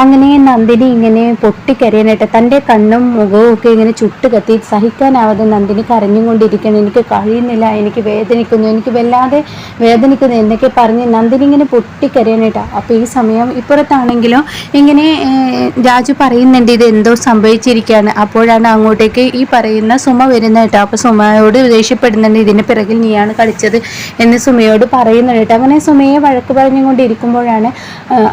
അങ്ങനെ നന്ദിനി ഇങ്ങനെ പൊട്ടിക്കരയാനായിട്ട് തന്റെ കണ്ണും മുഖവും ഒക്കെ ഇങ്ങനെ ചുട്ട് കത്തി സഹിക്കാനാവാതെ നന്ദിനി കരഞ്ഞുകൊണ്ടിരിക്കണം എനിക്ക് കഴിയുന്നില്ല എനിക്ക് വേദനിക്കുന്നു എനിക്ക് വല്ലാതെ വേദനിക്കുന്നു എന്നൊക്കെ പറഞ്ഞ് നന്ദിനി ഇങ്ങനെ പൊട്ടിക്കരയാനായിട്ടാണ് അപ്പോൾ ഈ സമയം ഇപ്പുറത്താണെങ്കിലോ ഇങ്ങനെ രാജു പറയുന്നുണ്ട് ഇത് എന്തോ സംഭവിച്ചിരിക്കുകയാണ്. അപ്പോഴാണ് അങ്ങോട്ടേക്ക് ഈ പറയുന്ന സുമ വരുന്നത് കേട്ടോ. അപ്പോൾ സുമയോട് ദേഷ്യപ്പെടുന്നുണ്ട് ഇതിന് പിറകിൽ നീയാണ് കളിച്ചത് എന്ന് സുമയോട് പറയുന്നുണ്ട് കേട്ടോ. അങ്ങനെ സുമയെ വഴക്ക് പറഞ്ഞുകൊണ്ടിരിക്കുമ്പോഴാണ്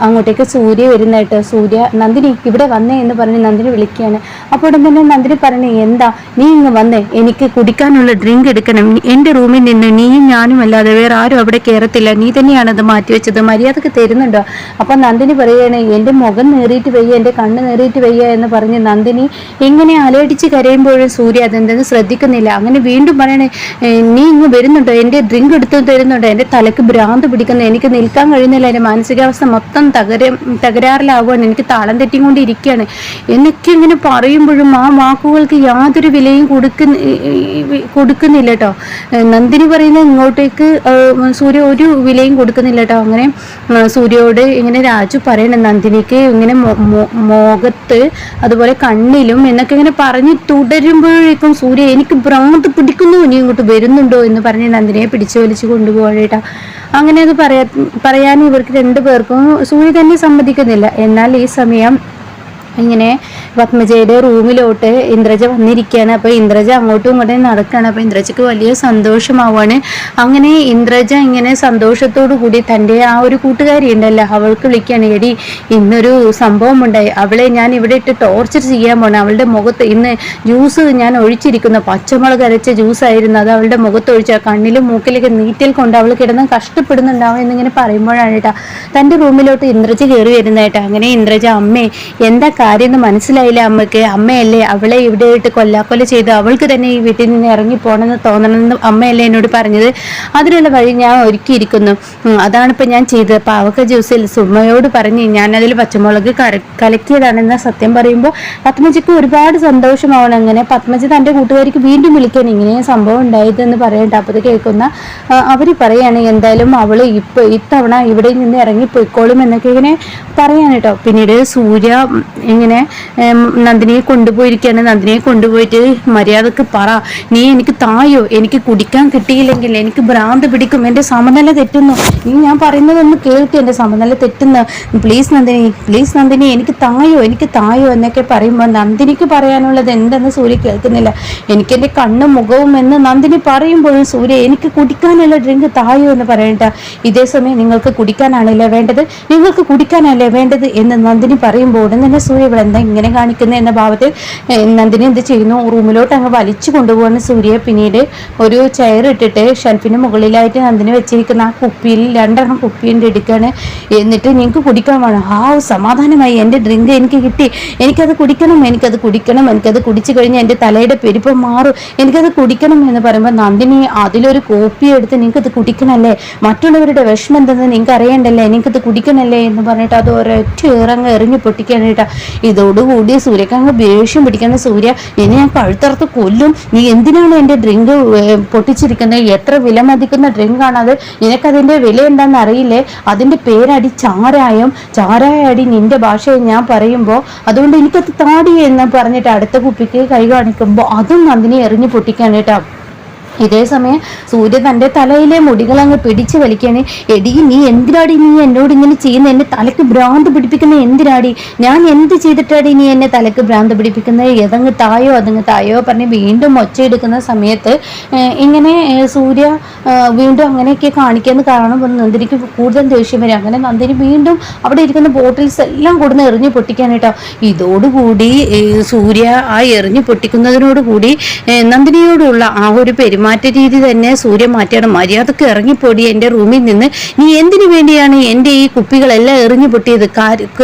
അങ്ങോട്ടേക്ക് സൂര്യ വരുന്നത് കേട്ടോ. സൂര്യ നന്ദിനി ഇവിടെ വന്നേ എന്ന് പറഞ്ഞ് നന്ദിനി വിളിക്കുകയാണ്. അപ്പോൾ ഉടൻ തന്നെ നന്ദിനി പറഞ്ഞു എന്താ നീ ഇങ്ങ് വന്നേ എനിക്ക് കുടിക്കാനുള്ള ഡ്രിങ്ക് എടുക്കണം. എന്റെ റൂമിൽ നിന്ന് നീയും ഞാനും അല്ലാതെ വേറെ ആരും അവിടെ കയറത്തില്ല നീ തന്നെയാണ് അത് മാറ്റിവെച്ചത് മര്യാദയ്ക്ക് തരുന്നുണ്ടോ? അപ്പോൾ നന്ദിനി പറയുകയാണ് എന്റെ മുഖം നേറിയിട്ട് വയ്യ എന്റെ കണ്ണ് നേറിയിട്ട് വയ്യ എന്ന് പറഞ്ഞ് നന്ദിനി ഇങ്ങനെ അലയടിച്ച് കരയുമ്പോഴും സൂര്യ അതെന്തെന്ന് ശ്രദ്ധിക്കുന്നില്ല. അങ്ങനെ വീണ്ടും പറയണേ നീ ഇങ്ങ് വരുന്നുണ്ടോ? എന്റെ ഡ്രിങ്ക് എടുത്ത് തരുന്നുണ്ടോ? എന്റെ തലക്ക് ഭ്രാന്ത് പിടിക്കുന്നു. എനിക്ക് നിൽക്കാൻ കഴിയുന്നില്ല. എന്റെ മാനസികാവസ്ഥ മൊത്തം തകര തകരാറിലാവുകയാണ് എനിക്ക് താളം തെറ്റിക്കൊണ്ടിരിക്കുകയാണ്. എന്നൊക്കെ ഇങ്ങനെ പറയുമ്പോഴും ആ വാക്കുകൾക്ക് യാതൊരു വിലയും കൊടുക്കുന്ന കൊടുക്കുന്നില്ല കേട്ടോ നന്ദിനി പറയുന്ന ഇങ്ങോട്ടേക്ക് സൂര്യ ഒരു വിലയും കൊടുക്കുന്നില്ല കേട്ടോ അങ്ങനെ സൂര്യയോട് ഇങ്ങനെ രാജു പറയണം നന്ദിനിക്ക് ഇങ്ങനെ മുഖത്ത് അതുപോലെ കണ്ണിലും എന്നൊക്കെ ഇങ്ങനെ പറഞ്ഞ് തുടരുമ്പോഴേക്കും സൂര്യ എനിക്ക് ഭ്രാന്ത് പിടിക്കുന്നു ഇനി ഇങ്ങോട്ട് വരുന്നുണ്ടോ? എന്ന് പറഞ്ഞ് നന്ദിനിയെ പിടിച്ചു വലിച്ചു കൊണ്ടുപോകേട്ടാ അങ്ങനെ അത് പറയാ പറയാൻ ഇവർക്ക് രണ്ടു പേർക്കും സൂര്യ തന്നെ സമ്മതിക്കുന്നില്ല. എന്നാൽ ഈ സമയം ഇങ്ങനെ പത്മജയുടെ റൂമിലോട്ട് ഇന്ദ്രജ വന്നിരിക്കുകയാണ്. അപ്പോൾ ഇന്ദ്രജ അങ്ങോട്ടും ഇങ്ങോട്ടും നടക്കുകയാണ്. അപ്പോൾ ഇന്ദ്രജയ്ക്ക് വലിയ സന്തോഷമാവാണ്. അങ്ങനെ ഇന്ദ്രജ ഇങ്ങനെ സന്തോഷത്തോടു കൂടി തന്റെ ആ ഒരു കൂട്ടുകാരി ഉണ്ടല്ലോ അവൾക്ക് വിളിക്കുകയാണ് എടി ഇന്നൊരു സംഭവം ഉണ്ടായി അവളെ ഞാൻ ഇവിടെ ഇട്ട് ടോർച്ചർ ചെയ്യാൻ പോകണം അവളുടെ മുഖത്ത് ഇന്ന് ജ്യൂസ് ഞാൻ ഒഴിച്ചിരിക്കുന്നു. പച്ചമുളക് അരച്ച ജ്യൂസ് ആയിരുന്നു. അത് അവളുടെ മുഖത്ത് ഒഴിച്ച കണ്ണിലും മൂക്കിലൊക്കെ നീറ്റൽ കൊണ്ട് അവൾ കിടന്ന് കഷ്ടപ്പെടുന്നുണ്ടാവും എന്നിങ്ങനെ പറയുമ്പോഴാണ് കേട്ടോ. തന്റെ റൂമിലോട്ട് ഇന്ദ്രജ കയറി വരുന്നതായിട്ടാ അങ്ങനെ ഇന്ദ്രജ അമ്മേ എന്താ കാര്യം എന്ന് മനസ്സിലായില്ല അമ്മയ്ക്ക്. അമ്മയല്ലേ അവളെ ഇവിടെ ഇട്ട് കൊല്ലാക്കൊല ചെയ്ത് അവൾക്ക് തന്നെ ഈ വീട്ടിൽ നിന്ന് ഇറങ്ങി പോകണമെന്ന് തോന്നണമെന്ന് അമ്മയല്ലേ എന്നോട് പറഞ്ഞത്. അതിനുള്ള വഴി ഞാൻ ഒരുക്കിയിരിക്കുന്നു. അതാണിപ്പോൾ ഞാൻ ചെയ്തത്. പാവക്ക ജ്യൂസിൽ സുമ്മയോട് പറഞ്ഞ് ഞാനതിൽ പച്ചമുളക് കലക്കിയതാണെന്ന സത്യം പറയുമ്പോൾ പത്മജിക്ക് ഒരുപാട് സന്തോഷമാവണം അങ്ങനെ. പത്മജി തന്റെ കൂട്ടുകാർക്ക് വീണ്ടും വിളിക്കാൻ ഇങ്ങനെ സംഭവം ഉണ്ടായതെന്ന് പറയണ്ട. അപ്പോൾ കേൾക്കുന്ന അവർ പറയാണ് എന്തായാലും അവൾ ഇപ്പോൾ ഇത്തവണ ഇവിടെ നിന്ന് ഇറങ്ങി പോയിക്കോളും എന്നൊക്കെ ഇങ്ങനെ പറയാൻ പിന്നീട് സൂര്യ ഇങ്ങനെ നന്ദിനിയെ കൊണ്ടുപോയിരിക്കുകയാണ്. നന്ദിനിയെ കൊണ്ടുപോയിട്ട് മര്യാദയ്ക്ക് പറ. നീ എനിക്ക് തായോ? എനിക്ക് കുടിക്കാൻ കിട്ടിയില്ലെങ്കിൽ എനിക്ക് ഭ്രാന്ത് പിടിക്കും. എന്റെ സമനില തെറ്റുന്നു. നീ ഞാൻ പറയുന്നതൊന്ന് കേൾക്ക് എന്റെ സമനില തെറ്റുന്നു. പ്ലീസ് നന്ദിനി പ്ലീസ് നന്ദിനി എനിക്ക് തായോ? എനിക്ക് തായോ? എന്നൊക്കെ പറയുമ്പോൾ നന്ദിനിക്ക് പറയാനുള്ളത് എന്തെന്ന് സൂര്യ കേൾക്കുന്നില്ല. എനിക്ക് എന്റെ കണ്ണും മുഖവും എന്ന് നന്ദിനി പറയുമ്പോഴും സൂര്യ എനിക്ക് കുടിക്കാനുള്ള ഡ്രിങ്ക് തായോ? എന്ന് പറയണ്ട. ഇതേ സമയം നിങ്ങൾക്ക് കുടിക്കാനാണല്ലേ വേണ്ടത്? നിങ്ങൾക്ക് കുടിക്കാനല്ലേ വേണ്ടത്? എന്ന് നന്ദിനി പറയുമ്പോൾ ഉടൻ തന്നെ സൂര്യ ഇവിടെ എന്താ ഇങ്ങനെ കാണിക്കുന്നത് എന്ന ഭാവത്തിൽ നന്ദിനി എന്ത് ചെയ്യുന്നു? റൂമിലോട്ട് അങ്ങ് വലിച്ചു കൊണ്ടുപോകുന്ന സൂര്യ. പിന്നീട് ഒരു ചെയർ ഇട്ടിട്ട് ഷെൽഫിന് മുകളിലായിട്ട് നന്ദിനി വെച്ചിരിക്കുന്ന ആ കുപ്പിയിൽ രണ്ടെണ്ണം കുപ്പിയുണ്ട് എടുക്കുകയാണ് എന്നിട്ട് നിങ്ങൾക്ക് കുടിക്കാൻ വേണം. ആ സമാധാനമായി. എന്റെ ഡ്രിങ്ക് എനിക്ക് കിട്ടി. എനിക്കത് കുടിക്കണം. എനിക്കത് കുടിക്കണം. എനിക്കത് കുടിച്ചു കഴിഞ്ഞാൽ എന്റെ തലയുടെ പെരുപ്പം മാറും. എനിക്കത് കുടിക്കണം. എന്ന് പറയുമ്പോൾ നന്ദിനി അതിലൊരു കോപ്പി എടുത്ത് നിങ്ങൾക്കത് കുടിക്കണമല്ലേ മറ്റുള്ളവരുടെ വിഷമം എന്തെന്ന് നിങ്ങൾക്ക് അറിയണ്ടല്ലേ എനിക്കത് കുടിക്കണമല്ലേ എന്ന് പറഞ്ഞിട്ട് അത് ഒരൊറ്റ ഇറങ്ങ് എറിഞ്ഞ് പൊട്ടിക്കാനായിട്ടാ ഇതോടുകൂടി സൂര്യക്ക് അങ്ങ് ദേഷ്യം പിടിക്കുന്ന സൂര്യ എന്നെ ഞാൻ കഴുത്തറുത്ത് കൊല്ലും. നീ എന്തിനാണ് എന്റെ ഡ്രിങ്ക് പൊട്ടിച്ചിരിക്കുന്നത്? എത്ര വില മതിക്കുന്ന ഡ്രിങ്കാണത് നിനക്കതിന്റെ വില എന്താണെന്ന് അറിയില്ലേ? അതിന്റെ പേരടി ചാരായം. ചാരായ അടി നിന്റെ ഭാഷയിൽ ഞാൻ പറയുമ്പോൾ അതുകൊണ്ട് എനിക്കത് താടി എന്ന് പറഞ്ഞിട്ട് അടുത്ത കുപ്പിക്ക് കൈ കാണിക്കുമ്പോൾ അതും നന്ദിനി എറിഞ്ഞ് പൊട്ടിക്കാനായിട്ടാ ഇതേ സമയം സൂര്യ തന്റെ തലയിലെ മുടികൾ അങ്ങ് പിടിച്ചു വലിക്കുകയാണ്. എടി നീ എന്തിനാടി നീ എന്നോട് ഇങ്ങനെ ചെയ്യുന്ന? എന്നെ തലക്ക് ഭ്രാന്ത് പിടിപ്പിക്കുന്ന എന്തിനാടി? ഞാൻ എന്ത് ചെയ്തിട്ടാടി നീ എന്നെ തലക്ക് ഭ്രാന്ത് പിടിപ്പിക്കുന്നത് ഏതങ്ങ് തായോ അതങ്ങ് തായോ പറഞ്ഞ് വീണ്ടും ഒച്ചയെടുക്കുന്ന സമയത്ത് ഇങ്ങനെ സൂര്യ വീണ്ടും അങ്ങനെയൊക്കെ കാണിക്കാന്ന് കാരണം നന്ദിനിക്ക് കൂടുതൽ ദേഷ്യം വരും. അങ്ങനെ നന്ദിനി വീണ്ടും അവിടെ ഇരിക്കുന്ന ബോട്ടിൽസ് എല്ലാം കൊടുന്ന് എറിഞ്ഞു പൊട്ടിക്കാനായിട്ടോ ഇതോടുകൂടി സൂര്യ ആ എറിഞ്ഞു പൊട്ടിക്കുന്നതിനോടുകൂടി നന്ദിനിയോടുള്ള ആ ഒരു പെരുമാറ്റ രീതി തന്നെ സൂര്യ മാറ്റിയാണ്. മര്യാദയ്ക്ക് ഇറങ്ങിപ്പോടി എന്റെ റൂമിൽ നിന്ന്. നീ എന്തിനു വേണ്ടിയാണ് എന്റെ ഈ കുപ്പികളെല്ലാം എറിഞ്ഞു പൊട്ടിയത്?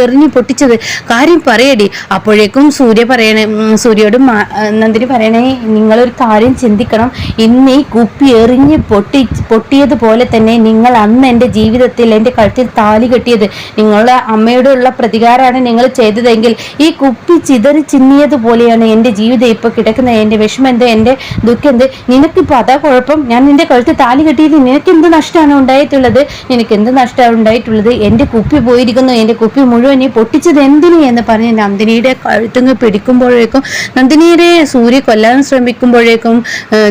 എറിഞ്ഞു പൊട്ടിച്ചത്? കാര്യം പറയടി. അപ്പോഴേക്കും സൂര്യ പറയണേ സൂര്യയോട് നന്ദിനി പറയണേ നിങ്ങളൊരു കാര്യം ചിന്തിക്കണം. ഇന്ന് ഈ കുപ്പി എറിഞ്ഞ് പൊട്ടി പൊട്ടിയതുപോലെ തന്നെ നിങ്ങൾ അന്ന് എന്റെ ജീവിതത്തിൽ എന്റെ കഴുത്തിൽ താലി കെട്ടിയത്. നിങ്ങളുടെ അമ്മയോടുള്ള പ്രതികാരമാണ് നിങ്ങൾ ചെയ്തതെങ്കിൽ ഈ കുപ്പി ചിതറി ചിന്നിയതുപോലെയാണ് എന്റെ ജീവിതം ഇപ്പോൾ കിടക്കുന്നത്. എന്റെ വിഷമം എന്ത് എന്റെ ദുഃഖം എന്ത്? നിനക്കിപ്പോൾ അതാ കുഴപ്പം. ഞാൻ നിന്റെ കഴുത്ത് താലി കെട്ടിയിട്ട് നിനക്ക് എന്ത് നഷ്ടമാണ് ഉണ്ടായിട്ടുള്ളത്? നിനക്ക് എന്ത് നഷ്ടമാണ് ഉണ്ടായിട്ടുള്ളത്? എന്റെ കുപ്പി പോയിരിക്കുന്നു. എന്റെ കുപ്പി മുഴുവൻ നീ പൊട്ടിച്ചത് എന്തിനു എന്ന് പറഞ്ഞ് നന്ദിനിയുടെ കഴുത്തങ്ങ് പിടിക്കുമ്പോഴേക്കും നന്ദിനിയുടെ സൂര്യ കൊല്ലാൻ ശ്രമിക്കുമ്പോഴേക്കും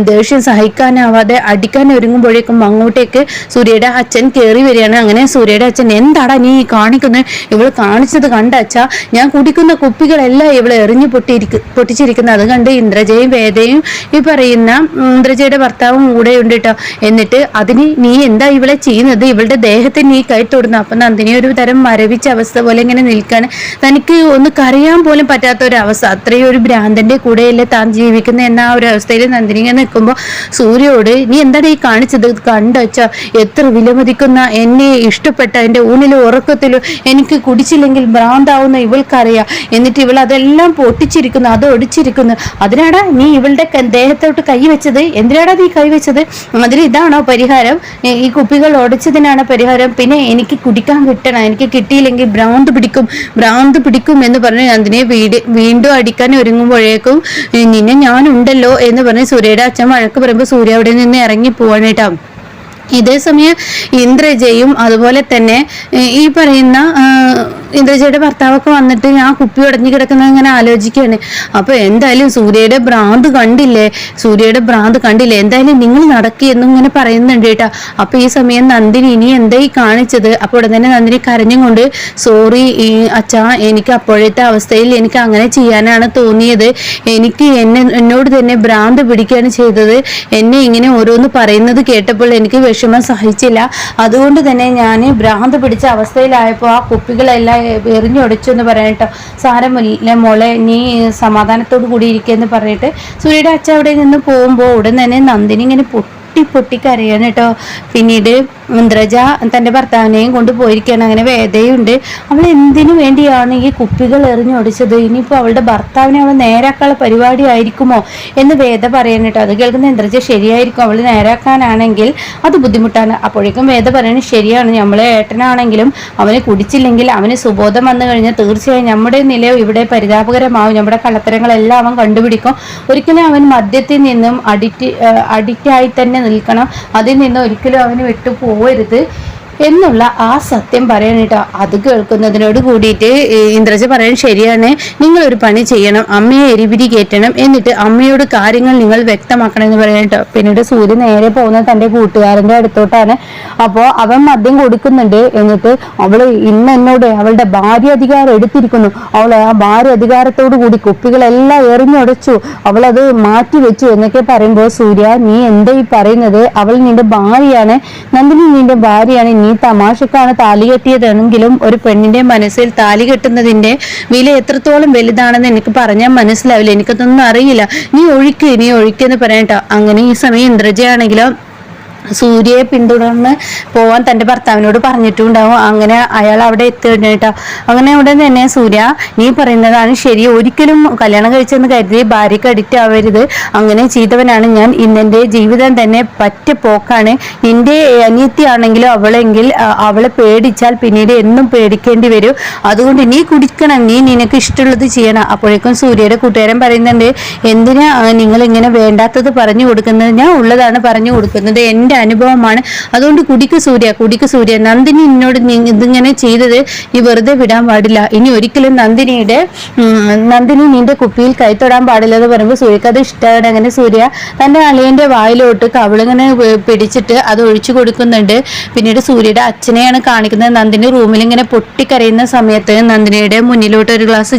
ദേഷ്യം സഹിക്കാനാവാതെ അടിക്കാൻ ഒരുങ്ങുമ്പോഴേക്കും അങ്ങോട്ടേക്ക് സൂര്യയുടെ അച്ഛൻ കയറി വരികയാണ്. അങ്ങനെ സൂര്യയുടെ അച്ഛൻ എന്താടാ നീ കാണിക്കുന്നത് ഇവൾ കാണിച്ചത് കണ്ട അച്ഛാ ഞാൻ കുടിക്കുന്ന കുപ്പികളെല്ലാം ഇവൾ എറിഞ്ഞു പൊട്ടിയിരിക്കും പൊട്ടിച്ചിരിക്കുന്നത് അത് കണ്ട് ഇന്ദ്രജയും വേദയും ഈ പറയുന്ന ഉം, ഇന്ദ്രജയുടെ ഭർത്താവും കൂടെ ഉണ്ട് കേട്ടോ എന്നിട്ട് അതിന് നീ എന്താ ഇവളെ ചെയ്യുന്നത്? ഇവളുടെ ദേഹത്തെ നീ കൈ തൊടുന്നു. അപ്പൊ നന്ദിനി ഒരു തരം മരവിച്ച അവസ്ഥ പോലെ ഇങ്ങനെ നിൽക്കാണ്. തനിക്ക് ഒന്ന് കരയാൻ പോലും പറ്റാത്ത ഒരു അവസ്ഥ. അത്രയും ഒരു ഭ്രാന്തന്റെ കൂടെയല്ലേ താൻ ജീവിക്കുന്ന എന്ന ആ ഒരു അവസ്ഥയിൽ നന്ദിനി ഇങ്ങനെ നിൽക്കുമ്പോൾ സൂര്യയോട് നീ എന്താണ് ഈ കാണിച്ചത് കണ്ടുവച്ച എത്ര വിലമതിക്കുന്ന എന്നെ ഇഷ്ടപ്പെട്ട എന്റെ ഊണിലും ഉറക്കത്തിലും എനിക്ക് കുടിച്ചില്ലെങ്കിൽ ഭ്രാന്താവുന്ന ഇവൾക്കറിയാം. എന്നിട്ട് ഇവൾ അതെല്ലാം പൊട്ടിച്ചിരിക്കുന്നു അത് ഒടിച്ചിരിക്കുന്നു. അതിനാടാ നീ ഇവളുടെ ദേഹത്തോട്ട് കൈ വെച്ചത്? എന്തിനാടാ നീ കൈവച്ചത് അതിൽ ഇതാണോ പരിഹാരം? ഈ- കുപ്പികൾ ഒടിച്ചതിനാണ് പരിഹാരം. പിന്നെ എനിക്ക് കുടിക്കാൻ കിട്ടണം. എനിക്ക് കിട്ടിയില്ലെങ്കിൽ ഭ്രാന്ത് പിടിക്കും. ഭ്രാന്ത് പിടിക്കും എന്ന് പറഞ്ഞ് അതിനെ വീട് വീണ്ടും അടിക്കാൻ ഒരുങ്ങുമ്പോഴേക്കും "ഏ, നിന്നെ ഞാനുണ്ടല്ലോ എന്ന് പറഞ്ഞ് സൂര്യയുടെ അച്ഛൻ വഴക്ക് പറയുമ്പോൾ സൂര്യ അവിടെ നിന്ന് ഇറങ്ങി പോവാണ് ഇതേ സമയം ഇന്ദ്രജയും അതുപോലെ തന്നെ ഈ പറയുന്ന ഇന്ദ്രജയുടെ ഭർത്താവൊക്കെ വന്നിട്ട് ഞാൻ കുപ്പി ഉടഞ്ഞു കിടക്കുന്നത് ഇങ്ങനെ ആലോചിക്കുകയാണ്. അപ്പൊ എന്തായാലും സൂര്യയുടെ ഭ്രാന്ത് കണ്ടില്ലേ? സൂര്യയുടെ ഭ്രാന്ത് കണ്ടില്ലേ? എന്തായാലും നിങ്ങൾ നടക്കി എന്നും ഇങ്ങനെ പറയുന്നുണ്ട് കേട്ടോ. അപ്പൊ ഈ സമയം നന്ദിനി ഇനി എന്താ ഈ കാണിച്ചത്? അപ്പോൾ ഉടൻ തന്നെ നന്ദിനി കരഞ്ഞും കൊണ്ട് സോറി അച്ഛാ എനിക്ക് അപ്പോഴത്തെ അവസ്ഥയിൽ എനിക്ക് അങ്ങനെ ചെയ്യാനാണ് തോന്നിയത്. എനിക്ക് എന്നെ എന്നോട് തന്നെ ഭ്രാന്ത് പിടിക്കുകയാണ് ചെയ്തത്. എന്നെ ഇങ്ങനെ ഓരോന്ന് പറയുന്നത് കേട്ടപ്പോൾ എനിക്ക് വിഷമം സഹിച്ചില്ല. അതുകൊണ്ട് തന്നെ ഞാൻ ഭ്രാന്ത് പിടിച്ച അവസ്ഥയിലായപ്പോൾ ആ കുപ്പികളെല്ലാം എറിഞ്ഞൊടിച്ചു എന്ന് പറയട്ടോ സാരമില്ല മോളെ നീ സമാധാനത്തോടു കൂടി ഇരിക്കുമെന്ന് പറഞ്ഞിട്ട് സൂര്യയുടെ അച്ഛൻ അവിടെ നിന്ന് പോകുമ്പോൾ ഉടൻ തന്നെ നന്ദിനി ഇങ്ങനെ പൊട്ടി പൊട്ടി കരയാണ് കേട്ടോ. പിന്നീട് ഇന്ദ്രജ തന്റെ ഭർത്താവിനെയും കൊണ്ട് പോയിരിക്കുകയാണ്. അങ്ങനെ വേദയുണ്ട്. അവൾ എന്തിനു വേണ്ടിയാണ് ഈ കുപ്പികൾ എറിഞ്ഞൊടിച്ചത് ഇനിയിപ്പോൾ അവളുടെ ഭർത്താവിനെ അവൾ നേരാക്കാനുള്ള പരിപാടി ആയിരിക്കുമോ എന്ന് വേദ പറയണം കേട്ടോ. അത് കേൾക്കുന്ന ഇന്ദ്രജ ശരിയായിരിക്കും. അവൾ നേരാക്കാനാണെങ്കിൽ അത് ബുദ്ധിമുട്ടാണ്. അപ്പോഴേക്കും വേദ പറയുന്നത് ശരിയാണ്. നമ്മളെ ഏട്ടനാണെങ്കിലും അവനെ കുടിച്ചില്ലെങ്കിൽ അവന് സുബോധം വന്നു കഴിഞ്ഞാൽ തീർച്ചയായും നമ്മുടെ നില ഇവിടെ പരിതാപകരമാവും. നമ്മുടെ കള്ളത്തരങ്ങളെല്ലാം അവൻ കണ്ടുപിടിക്കും. ഒരിക്കലും അവൻ മദ്യത്തിൽ നിന്നും അഡിക്റ്റ് അഡിക്റ്റായി തന്നെ നിൽക്കണം. അതിൽ നിന്ന് ഒരിക്കലും അവന് വിട്ടു പോവരുത്. എന്നുള്ള ആ സത്യം പറയണം കേട്ടോ. അത് കേൾക്കുന്നതിനോട് കൂടിയിട്ട് ഇന്ദ്രജ പറയാൻ ശരിയാണ്. നിങ്ങൾ ഒരു പണി ചെയ്യണം അമ്മയെ എരിപിരി കയറ്റണം എന്നിട്ട് അമ്മയോട് കാര്യങ്ങൾ നിങ്ങൾ വ്യക്തമാക്കണം എന്ന് പറയാനിട്ടോ പിന്നീട് സൂര്യ നേരെ പോകുന്നത് തന്റെ കൂട്ടുകാരന്റെ അടുത്തോട്ടാണ്. അപ്പോൾ അവൻ മദ്യം കൊടുക്കുന്നുണ്ട് എന്നിട്ട് അവൾ ഇന്ന് എന്നോട് അവളുടെ ഭാര്യ അധികാരം എടുത്തിരിക്കുന്നു. അവൾ ആ ഭാര്യ അധികാരത്തോടു കൂടി കുപ്പികളെല്ലാം എറിഞ്ഞുടച്ചു അവളത് മാറ്റി വെച്ചു എന്നൊക്കെ പറയുമ്പോൾ സൂര്യ നീ എന്താ ഈ പറയുന്നത്? അവൾ നിന്റെ ഭാര്യയാണ്. നന്ദിനി നിന്റെ ഭാര്യയാണ്. നീ തമാശക്കാണ് താലി കെട്ടിയതെങ്കിലും ഒരു പെണ്ണിന്റെ മനസ്സിൽ താലി കെട്ടുന്നതിന്റെ വില എത്രത്തോളം വലുതാണെന്ന് എനിക്ക് പറഞ്ഞാൽ മനസ്സിലാവില്ല. എനിക്കതൊന്നും അറിയില്ല. നീ ഒഴിക്ക് നീ ഒഴിക്കെന്ന് പറയട്ടോ അങ്ങനെ ഈ സമയം ഇന്ദ്രജയാണെങ്കിലോ സൂര്യയെ പിന്തുടർന്ന് പോവാൻ തന്റെ ഭർത്താവിനോട് പറഞ്ഞിട്ടുണ്ടാവും. അങ്ങനെ അയാൾ അവിടെ എത്തുകയാണ് കേട്ടോ. അങ്ങനെ ഉടൻ തന്നെ സൂര്യ നീ പറയുന്നതാണ് ശരി. ഒരിക്കലും കല്യാണം കഴിച്ചെന്ന് കരുതി ഭാര്യയ്ക്ക് അഡിക്റ്റ് ആവരുത്. അങ്ങനെ ചെയ്തവനാണ് ഞാൻ. ഇന്നെന്റെ ജീവിതം തന്നെ പറ്റ പോക്കാണ്. നിന്റെ അനിയത്തിയാണെങ്കിലും അവളെങ്കിൽ അവളെ പേടിച്ചാൽ പിന്നീട് എന്നും പേടിക്കേണ്ടി വരും. അതുകൊണ്ട് നീ കുടിക്കണം. നീ നിനക്ക് ഇഷ്ടമുള്ളത് ചെയ്യണം. അപ്പോഴേക്കും സൂര്യയുടെ കൂട്ടുകാരൻ പറയുന്നുണ്ട് എന്തിനാ നിങ്ങൾ ഇങ്ങനെ വേണ്ടാത്തത് പറഞ്ഞു കൊടുക്കുന്നത്? ഞാൻ ഉള്ളതാണ് പറഞ്ഞു കൊടുക്കുന്നത്. എന്റെ അനുഭവമാണ്. അതുകൊണ്ട് കുടിക്ക് സൂര്യ കുടിക്ക് സൂര്യ. നന്ദിനി എന്നോട് ഇതിങ്ങനെ ചെയ്തത് നീ വെറുതെ വിടാൻ പാടില്ല. ഇനി ഒരിക്കലും നന്ദിനിയുടെ നന്ദിനി നിന്റെ കുപ്പിയിൽ കൈത്തൊടാൻ തൊടാൻ പാടില്ല എന്ന് പറയുമ്പോൾ സൂര്യക്ക് അത് ഇഷ്ടമാണ് അങ്ങനെ സൂര്യ തന്റെ അളിയന്റെ വായിലോട്ട് കവിളിങ്ങനെ പിടിച്ചിട്ട് അത് ഒഴിച്ചു കൊടുക്കുന്നുണ്ട്. പിന്നീട് സൂര്യയുടെ അച്ഛനെയാണ് കാണിക്കുന്നത്. നന്ദിനി റൂമിൽ ഇങ്ങനെ പൊട്ടിക്കരയുന്ന സമയത്ത് നന്ദിനിയുടെ മുന്നിലോട്ട് ഒരു ഗ്ലാസ്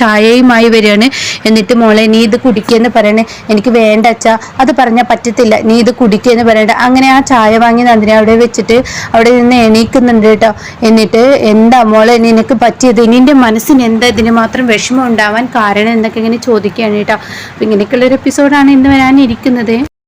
ചായയുമായി വരികയാണ്. എന്നിട്ട് മോളെ നീ ഇത് കുടിക്കുക എന്ന് പറയണേ. എനിക്ക് വേണ്ട അച്ഛാ. അത് പറഞ്ഞാൽ പറ്റത്തില്ല. നീ ഇത് കുടിക്കുക എന്ന് പറയണ്ട. അങ്ങനെ ആ ചായ വാങ്ങി നന്ദിനി അവിടെ വെച്ചിട്ട് അവിടെ നിന്ന് എണീക്കുന്നുണ്ട് കേട്ടോ. എന്നിട്ട് എന്താ മോളെ നിനക്ക് പറ്റിയത്? നിന്റെ മനസ്സിന് എന്താ ഇതിന് മാത്രം വിഷമം ഉണ്ടാവാൻ കാരണം എന്നൊക്കെ ഇങ്ങനെ ചോദിക്കുകയാണ് കേട്ടോ. അപ്പം ഇങ്ങനെയൊക്കെയുള്ളൊരു എപ്പിസോഡാണ് ഇന്ന് വരാനിരിക്കുന്നത്.